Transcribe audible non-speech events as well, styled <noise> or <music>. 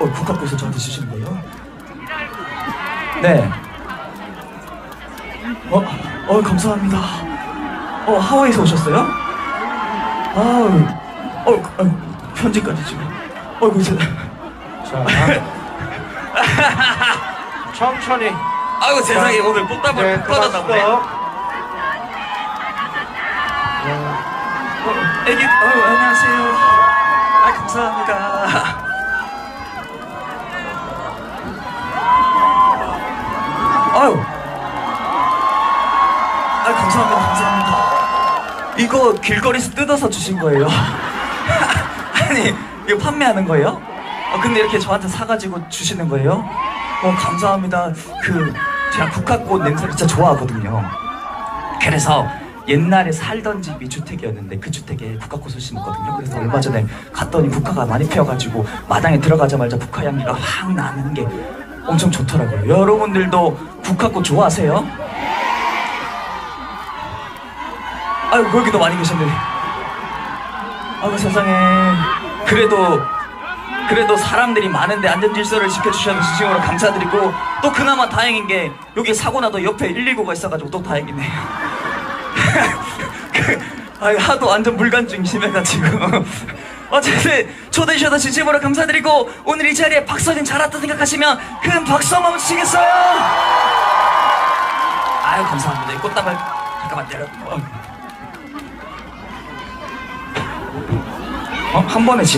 어, 국가고에서 저한테 주시는 거예요? 네. 어, 어, 감사합니다. 어, 하와이에서 오셨어요? 아우, 어, 어 편지까지 지금. 어이구, 제, 자, <laughs> 천천히. 아이고 세상에 오늘 꽃다발 네, 네, 꺼졌나 보네. 어, 애기, 아유, 안녕하세요. 아, 감사합니다. 아, 감사합니다, 감사합니다. 이거 길거리에서 뜯어서 주신 거예요? <laughs> 아니, 이거 판매하는 거예요? 어, 근데 이렇게 저한테 사가지고 주시는 거예요? 어, 감사합니다. 그, 제가 국화꽃 냄새를 진짜 좋아하거든요. 그래서 옛날에 살던 집이 주택이었는데 그 주택에 국화꽃을 심었거든요. 그래서 얼마 전에 갔더니 국화가 많이 피어가지고 마당에 들어가자마자 국화 향기가 확 나는 게 엄청 좋더라고요. 여러분들도 국화꽃 좋아하세요? 아유 거기도 많이 계셨네. 아유 세상에 그래도 그래도 사람들이 많은데 안전 질서를 지켜주셔서 진심으로 감사드리고 또 그나마 다행인 게 여기 사고 나도 옆에 119가 있어가지고 또 다행이네요. <laughs> 그, 아 하도 완전 물간증 심해가지고 <laughs> 어쨌든 초대해 주셔서 진심으로 감사드리고 오늘 이 자리에 박서진 잘 왔다 생각하시면 큰 박수 한번 주시겠어요? 아유 감사합니다. 이 꽃다발 잠깐만 내려. 어, 어, 한 번에 지네.